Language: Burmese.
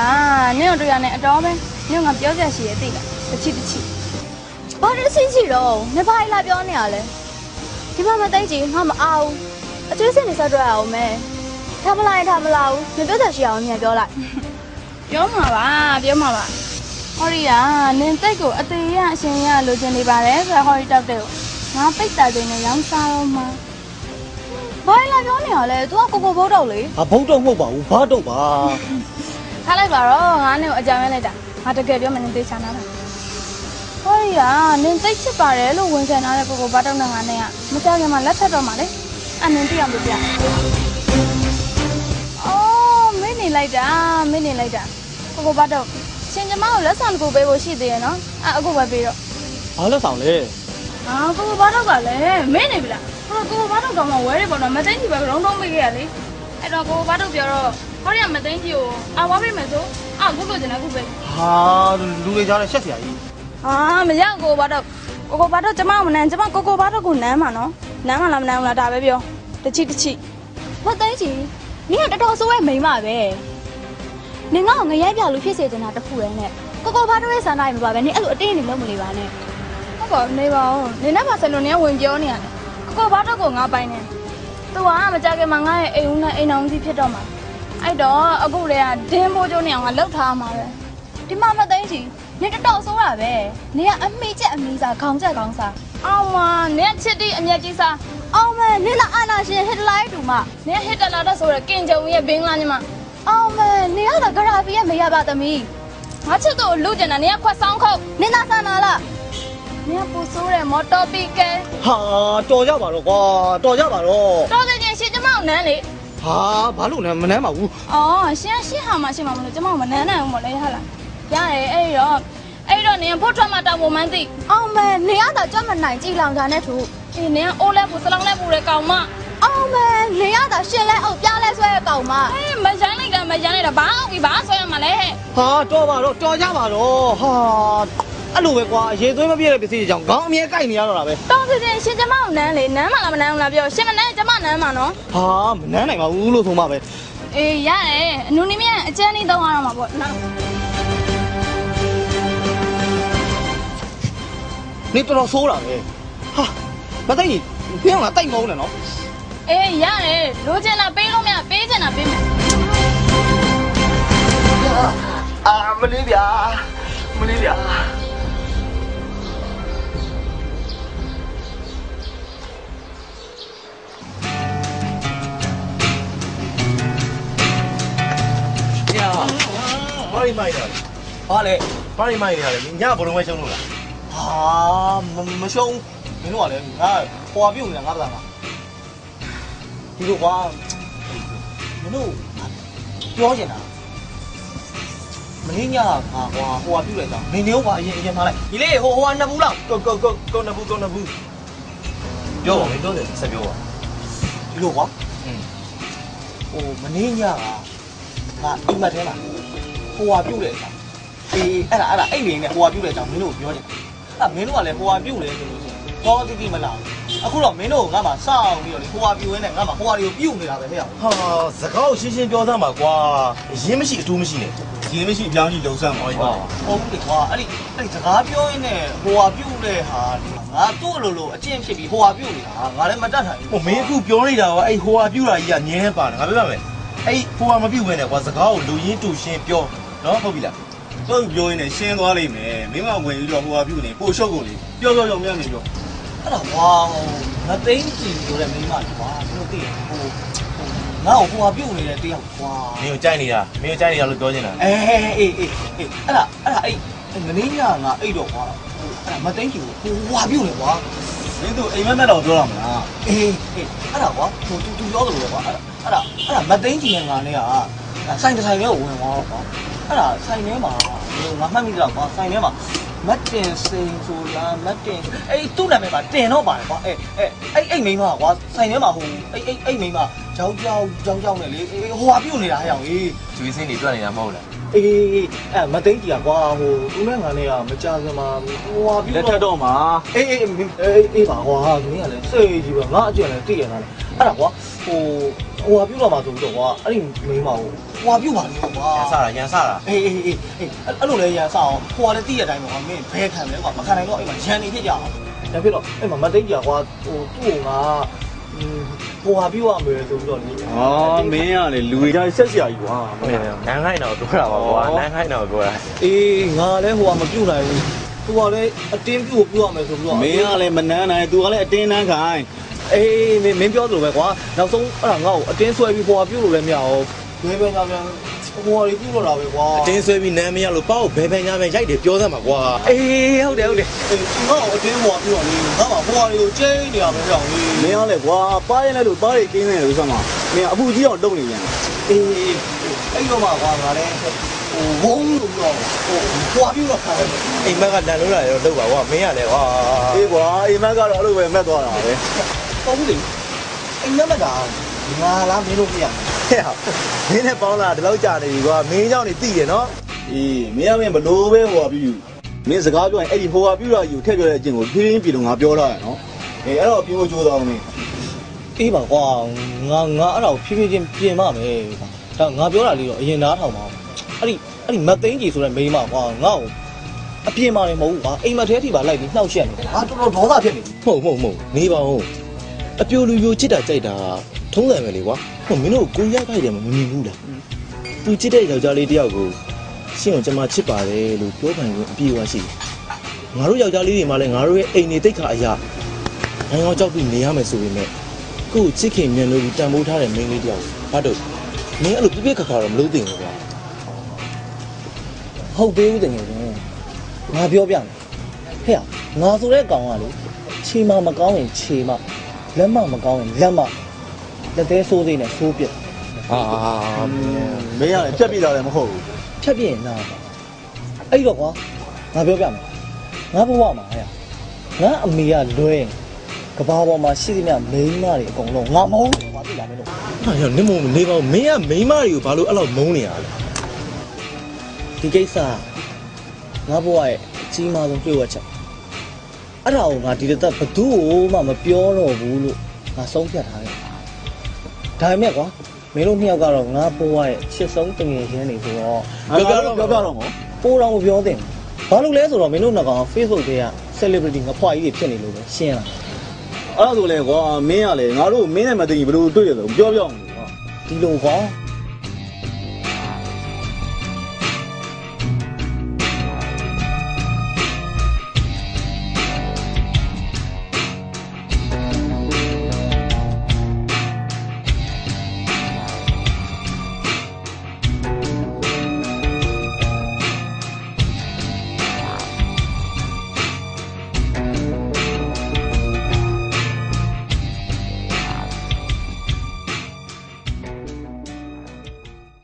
မတင်ရွှေပါလားနင့်တို့တွေ့ရနဲ့အတော်ပဲနင့်ကပြောစရာရှိရဲ့သိလားတချီတချီဘာလို့စိတ်ရှိတော့နေပါလာပြောနေရလဲဒီမှာမသိကြည့်ငါမအားဘူးအကျွေးစင်နေဆက်တွေ့ရအောင်မဲထားမလိုက်ထားမလာဘူးနေပြောစရာရှိအောင်ညပြောလိုက်ပြောမှာပါပြောမှာပါဟောရီယာနင်တိတ်ကိုအသေးရအရှင်ရလိုချင်နေပါတယ်ဆိုတော့ဟောရီတောက်တဲ့ကိုငါပိတ်တာတွေနဲ့ရောင်းစားတော့မှာဘာလာပြောနေရလဲ तू ကကိုကိုဘိုးတော့လေအဘုံတော့မဟုတ်ပါဘူးဘာတော့ပါ ထားလိုက်ပါတော့ငါနဲ့ကိုအကြမ်းမဲလိုက်တာငါတကယ်ပြောမှနင်သိချာနာတာဟောရီယာနင်တိတ်ချစ်ပါတယ်လို့ဝန်ခံထားတဲ့ကိုကိုဘာတောက်နဲ့ငါနဲ့ကမကြခင်မှာလက်ထပ်တော့မှာလေအနင်သိအောင်ပြပြအော်မင်းနေလိုက်တာမင်းနေလိုက်တာကိုကိုဘာတောက်ရှင်ကျမကိုလက်ဆောင်တစ်ခုပေးဖို့ရှိသေးရဲ့နော်အဲ့အခုပဲပေးတော့ဘာလို့ဆောင်လဲအာကိုကိုဘာတော့ကလည်းမင်းနေပြီလားဟိုကိုကိုဘာတော့ကောင်မဝဲတယ်ပေါ့နော်မသိန်းကြီးပဲရုံးတုံးမိခဲ့ရလေအဲ့တော့ကိုကိုဘာတော့ပြောတော့ ဟောရမသိန်းကြီးကိုအာဝါပေးမယ်ဆိုအာခုလိုချင်တယ်ခုပဲဟာလူတွေကြားနဲ့ရှက်စရာကြီးအာမရကိုဘာတော့ကိုကိုဘာတော့ကျမမနန်းကျမကိုကိုဘာတော့ကိုနန်းမှာနော်နန်းမှာလားမနန်းဘူးလားဒါပဲပြောတချိတချိမသိကြည့်နင်ကတော်တော်ဆိုးရဲ့မိန်းမပဲနင်ကငရဲပြလူဖြစ်စေချင်တာတခုရဲနဲ့ကိုကိုဘာတော့ရဲ့ဆန္ဒရမပါပဲနင်အဲ့လိုအတင်းနေလို့မနေပါနဲ့ဟုတ်ပါနေပါဦးနေနဲ့ပါဆယ်လို့နေဝင်ပြောနေရတယ်ကိုကိုဘာတော့ကိုငါပိုင်နေသူကမကြခင်မှာငါရဲ့အိမ်ဦးနဲ့အိမ်အောင်ကြီးဖြစ်တော့မှာ အဲ့တော့အခုတည်းကဒင်းပိုးကျိုးနေအောင်ငါလှုပ်ထားမှာပဲဒီမှာမသိကြည့်နင်တော်တော်ဆိုးတာပဲနင်ကအမေချက်အမေစားခေါင်းချက်ခေါင်းစားအောင်မနင်ချစ်တီအမျက်ကြီးစားအောင်မဲနင်လာအာနာရှင်ဟစ်တလိုက်တူမနင်ဟစ်တလာတော့ဆိုရကင်ဂျုံရဲ့ဘင်းလာညီမအောင်မဲနင်ကတော့ဂရာဖီရဲ့မေရပါသမီးငါချစ်သူကိုလူကျင်တာနင်ကခွက်ဆောင်ခုတ်နင်သာဆန္နာလားနင်ကပူဆိုးတဲ့မော်တော်ပီကယ်ဟာတော်ကြပါတော့ကွာတော်ကြပါတော့တော်စင်ချင်းရှင်းကျမကိုနန်းလေ ဟာဘာလို့လဲမနှမ်းပါဘူးအော်ရှင်ရှင်းဟာမှရှင်းမှာမလို့ကျမကိုမနန်းနိုင်ဘူးမလဲဟာလားရတယ်အဲ့ဒီတော့အဲ့ဒီတော့နင်ဖို့ထွက်မှတောင်ပုံမှန်သိအောင်မဲနင်ကတော့ကြွမနိုင်ကြည်လောင်တာနဲ့ထူအေးနင်ကအိုးလဲပူစလောင်းလဲပူတဲ့ကောင်မအောင်မဲနင်ကတော့ရှင်လဲအုပ်ပြားလဲဆွဲတဲ့ကောင်မအေးမရိုင်းလိုက်တာမရိုင်းလိုက်တာဘာအောင်ပြီဘာဆွဲရမှာလဲဟဲ့ဟာတော်ပါတော့တော်ကြပါတော့ဟာ အဲ့လိုပဲကွာရေသွေးမပြည့်တဲ့ပစ္စည်းတွေကြောင့်ခေါင်းအမြဲကိုက်နေရတော့တာပဲတော်စင်ချင်းရှင်းကျမကိုနန်းလေနန်းမှလားမနန်းဘူးလားပြောရှင်းမနန်းကျမနန်းမှာနော်ဟာမနှမ်းနိုင်ပါဘူးလို့ဆိုမှပဲအေးရတယ်အနူနီမီကအကျန်းလေးသုံးရအောင်ပါပေါ့နော်နေတော်တော်ဆိုးတာပဲဟာမသိကြီးပြင်းလာတိုက်မအောင်နဲ့နော်အေးရတယ်လိုချင်တာပေးလို့မရပေးချင်တာပေးမယ်အာမလေးဗျာမလေးဗျာ ရီမိုက်တာလဲဟာလေဘာရီမိုက်နေတာလဲညဘလုံးပဲရှုံးလို့လားဟာမရှုံးမင်းတို့ကလည်းငါဟွာပြုတ်နေတာငါပလာမှာဒီလိုကွာမင်းတို့ပြောချင်တာမင်းညကငါဟွာဟွာပြုတ်လိုက်တာမင်းတို့ကအရင်အရင်ထားလိုက်ဒီလေဟိုဟွာနှစ်ဘူးလောက်ကိုကိုကိုကိုနဘူးကိုနဘူးပြောပါမင်းပြောတယ်ဆက်ပြောပါဒီလိုကွာอืมဟိုမင်းညကငါအိမ်မက်ထဲမှာ ဟိုဟွာပြုတ်လိုက်တာအေးအဲ့ဒါအဲ့ဒါအိမ်နေနဲ့ဟိုဟွာပြုတ်လိုက်တာမင်းတို့ပြောချင်တာအဲ့မင်းတို့ကလည်းဟိုဟွာပြုတ်လေဆိုလို့ရှိရင်တော့တိတိမလားအခုတော့မင်းတို့ကငါ့မှာစောင့်ပြီးတော့လေဟိုဟွာပြုတ်ရင်းနဲ့ငါ့မှာဟိုဟွာတွေကိုပြုတ်နေတာပဲဟဲ့ဟာစကားကိုရှင်းရှင်းပြောစမ်းပါကွာရင်းမရှိအတူမရှိနဲ့ရင်းမရှိအပြောင်းကြီးလုံစမ်းပါကွာဟုတ်ပြီကွာအဲ့ဒီအဲ့ဒီစကားပြောရင်းနဲ့ဟိုဟာပြုတ်တဲ့ဟာငါသူ့လိုလိုအကျင့်ဖြစ်ပြီးဟိုဟာပြုတ်နေတာငါလည်းမတတ်နိုင်ဟိုမင်းအခုပြောနေတာကအဲ့ဟိုဟာပြူတာကြီးကငင်းနေပါတယ်ငါပြောပြမယ်အဲ့ဟိုဟာမပြူဘဲနဲ့ကွာစကားကိုလူရင်းတူရှင်းပြော နော်ဟုတ်ပြီလားတော့ပြောရင်းနဲ့ရှင်းသွားလိမ့်မယ်မင်းကဝင်ပြီးတော့ဟိုဟာပြူနေပို့ရှုပ်ကုန်လေပြောပြောပြောမြန်နေပြောအဲ့ဒါဝါငါသိန်းကြည့်ဆိုတဲ့မိန်းမကြီးကွာသူတို့သိရဟိုငါ့ကိုဟိုဟာပြုတ်နေတဲ့တယောက်ကွာမင်းကိုကြိုက်နေတာမင်းကိုကြိုက်နေတာလို့ပြောနေတာအေးအေးအေးအေးအဲ့ဒါအဲ့ဒါအဲ့မင်းညငါအိတ်တော့ကွာအဲ့ဒါမသိန်းကြည့်ကိုဟိုဟာပြုတ်နေကွာမင်းတို့အိမ်မက်မက်တော့ပြောရမလားအေးအေးအဲ့ဒါကွာဟိုတူတူပြောတယ်လို့ကွာအဲ့ဒါအဲ့ဒါအဲ့ဒါမသိန်းကြည့်နေငါနဲ့ကဆိုင်တစ်ဆိုင်လေးကိုဝင်သွားကွာ အဲ့ဒါဆိုင်ထဲမှာငါမှတ်မိတော့ကွာဆိုင်ထဲမှာမတ်တင်စိန်ဆိုလားမတ်တင်အဲ့သူ့နာမည်မှာတင်တော့ပါတယ်ကွာအဲ့အဲ့အဲ့အဲ့မိန်းမကွာဆိုင်ထဲမှာဟိုအဲ့အဲ့အဲ့မိန်းမကြောက်ကြောက်ကြောက်ကြောက်နဲ့လေဟိုဟာပြုတ်နေတာဟဲ့အောင်ကြီးကျွေးစင်းတွေတွေ့နေတာမဟုတ်လားအေးအဲ့မသိန်းကြီးကွာဟိုသူနဲ့ငါနဲ့ကမကြခင်မှာဟိုဟာပြုတ်လက်ထက်တော့မှာအေးအေးအေးအေးပါကွာမင်းကလည်းစိတ်ကြီးပဲငါအကျင့်လည်းသိရတာလေအဲ့ဒါကွာဟို ဟိုဟာပြုတ်လာမှာဆိုပြီးတော့ကွာအဲ့ဒီမိန်းမကိုဟိုဟာပြုတ်ပါလေကွာရန်စားတာရန်စားတာအေးအေးအေးအေးအဲ့လိုလဲရန်စအောင်ဟိုဟာလည်းတိရတိုင်းပေါ့ကွာမင်းဘဲခံလဲကွာမခံနိုင်တော့အဲ့မှာရန်နေဖြစ်ကြအောင်ဒါဖြစ်တော့အဲ့မှာမသိကြကွာဟိုသူ့ကိုငါဟိုဟာပြုတ်ရမယ်ဆိုပြီးတော့လေอ๋อမင်းကလေလူကြီးဆက်ဆရာကြီးကွာမင်းနန်းခိုင်းတော့ပြောတာပါကွာနန်းခိုင်းတော့ပြောတာအေးငါလည်းဟိုဟာမပြုတ်နိုင်ဘူးသူကလည်းအတင်းပြုတ်ပြုတ်ရမယ်ဆိုပြီးတော့မင်းကလည်းမနန်းနိုင်သူကလည်းအတင်းနန်းခိုင်း အေးမင်းမင်းပြောသလိုပဲကွာနောက်ဆုံးအဲ့ဒါငါ့ကိုအတင်းဆွဲပြီးဟိုဟာပြုတ်လို့လည်းမရအောင်ဘယ်ပဲညာပြန်ဟိုဟာတွေပြုတ်လို့တာပဲကွာအတင်းဆွဲပြီးနန်းမရလို့ပေါ့ဘယ်ဘယ်ညာဘယ်ရိုက်တယ်ပြောစမ်းပါကွာအေးဟုတ်တယ်ဟုတ်တယ်အေးငါ့ကိုအတင်းဟိုဟာပြုတ်ရလေငါ့မှာဟိုဟာတွေကိုကျင်းနေရမယ်ကြောင်လေမင်းကလည်းကွာပါရင်လည်းလို့ပါရီကင်းနေလို့ဆိုမှမင်းအပူကြီးအောင်တုံနေပြန်အေးအဲ့တော့မှကွာငါလည်းဟိုဝုန်းလို့ပြောဟိုဟိုဟာပြုတ်တော့ခါတယ်အိမ်မက်ကနန်းလို့လာရောလုပ်ပါကွာမင်းကလည်းကွာအေးကွာအိမ်မက်ကတော့အဲ့လိုပဲမက်သွားတာပဲ ဟုတ်ဘူးလေအိမ်မက်ကငါလားမင်းတို့ပြရဟဲ့ဟာမင်းနဲ့ပေါင်းလာဒီလောက်ကြာနေပြီကွာမင်းကြောင့်နေသိရနော်အေးမင်းရမင်းဘလို့ပဲဟိုပါပြူမင်းစကားပြောရင်အဲ့ဒီဟိုပါပြူတာယူထည့်ပြောတဲ့အကျင့်ကိုဖြည်းဖြည်းပြည်လုံးငါပြောတာရနော်အေးအဲ့တော့ပြင်ဖို့ကြိုးစားမင်းအေးပါကွာငါငါအဲ့ဒါကိုဖြည်းဖြည်းချင်းပြင်ပါမယ်ကွာဒါငါပြောတာလေးတော့အရင်နားထောင်ပါဦးအဲ့ဒီအဲ့ဒီမသိန်းကြီးဆိုတဲ့မိန်းမကွာငါ့ကိုအပြင်မာတယ်မဟုတ်ဘူးကွာအိမ်မထဲထိပါလိုက်ပြီးနှောက်ရှက်နေတာဟာတော်တော်ဒေါသဖြစ်နေပြီမဟုတ်မဟုတ်မဟုတ်နေပါဦး အပြိုလူပြိုချစ်တာကြိုက်တာထုံးတယ်ပဲလေကွာဟိုမင်းတို့ကိုရက်ခိုက်တယ်မမြင်ဘူးလားသူချစ်တဲ့ယောက်ျားလေးတယောက်ကိုရှင်းအောင်ကျွန်မချစ်ပါတယ်လို့ပြောပိုင်ခွင့်အပြည့်အဝရှိတယ်ငါတို့ယောက်ျားလေးတွေမှလည်းငါတို့ရဲ့အိမ်နေတိတ်ခါအရာနိုင်ငံကြောက်ပြီးနေရမယ်ဆိုပေမဲ့ကို့ချစ်ခင်မြန်လို့တန်ဖိုးထားတဲ့မိန်းလေးတယောက်ဘာတို့မင်းအဲ့လိုပြပြခါခါတော့မလုပ်သင့်ဘူးကွာဟုတ်သေးဘူးတကယ်ချင်းငါပြောပြမယ်ဟဲ့ငါဆိုတဲ့ကောင်ကလေခြေမမကောင်းရင်ခြေမ လက်မမကောင်းရင်လက်မလက်သေးဆိုးသေးနဲ့ဆိုးပြစ်အာမင်းကလည်းဖြတ်ပြတာလည်းမဟုတ်ဘူးဖြတ်ပြရင်နာပါအဲ့တော့ကွာငါပြောပြမယ်ငါဘဝမှာဟဲ့ငါအမေကလွဲရင်ကဘာပေါ်မှာရှိသမျှမိန်းမတွေအကုန်လုံးငါမဟုတ်ဘူးကွာသိလားမင်းတို့ဟာရနေမနေပါဦးမင်းကမိန်းမတွေကိုဘာလို့အဲ့လောက်မုန်းနေရလဲဒီကိစ္စငါဘဝရဲ့အကြီးမားဆုံးပြုတ်ဝချက် အဲ့ဒါကိုငါဒီတစ်သက်ဘသူ့ကိုမှမပြောတော့ဘူးလို့ငါဆုံးဖြတ်ထားတယ်ဒါပေမဲ့ကွာမင်းတို့နှစ်ယောက်ကတော့ငါဘဝရဲ့ချစ်ဆုံးတငယ်ချင်းတွေဆိုတော့ပြောပြတော့ပြောပြတော့မောပိုးတော်မပြောသင့်ဘူးဘာလို့လဲဆိုတော့မင်းတို့နှစ်ကောင်က Facebook တွေက celebrity ငါဖွာကြီးတွေဖြစ်နေလို့ပဲရှင်းလာအဲ့ဒါဆိုလေကွာမင်းကလေငါတို့မင်းနဲ့မသိရင်ဘယ်လိုတွေ့ရလဲပြောပြအောင်ကွာဒီလိုကွာ